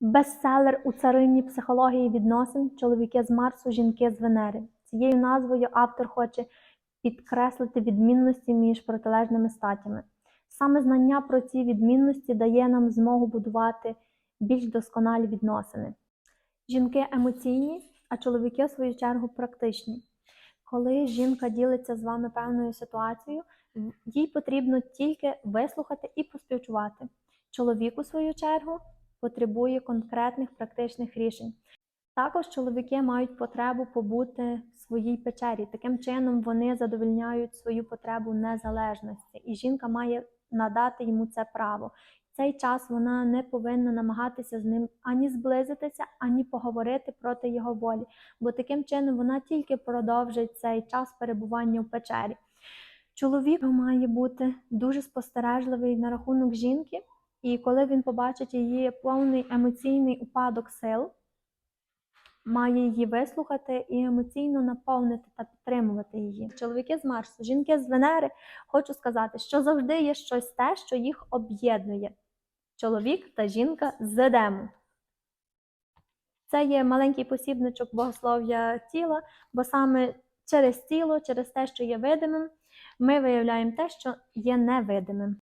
Бестселер у царині психології відносин Чоловіки з Марсу, жінки з Венери. Цією назвою автор хоче підкреслити відмінності між протилежними статями. Саме знання про ці відмінності дає нам змогу будувати більш досконалі відносини. Жінки емоційні, а чоловіки, в свою чергу, практичні. Коли жінка ділиться з вами певною ситуацією, їй потрібно тільки вислухати і поспівчувати. Чоловік, у свою чергу, потребує конкретних практичних рішень. Також чоловіки мають потребу побути в своїй печері. Таким чином вони задовольняють свою потребу незалежності, і жінка має надати йому це право. Цей час вона не повинна намагатися з ним ані зблизитися, ані поговорити проти його волі, бо таким чином вона тільки продовжить цей час перебування в печері. Чоловік має бути дуже спостережливий на рахунок жінки, і коли він побачить її повний емоційний упадок сил, має її вислухати і емоційно наповнити та підтримувати її. Чоловіки з Марсу, жінки з Венери, хочу сказати, що завжди є щось те, що їх об'єднує. Чоловік та жінка з Едему. Це є маленький посібничок богослов'я тіла, бо саме через тіло, через те, що є видимим, ми виявляємо те, що є невидимим.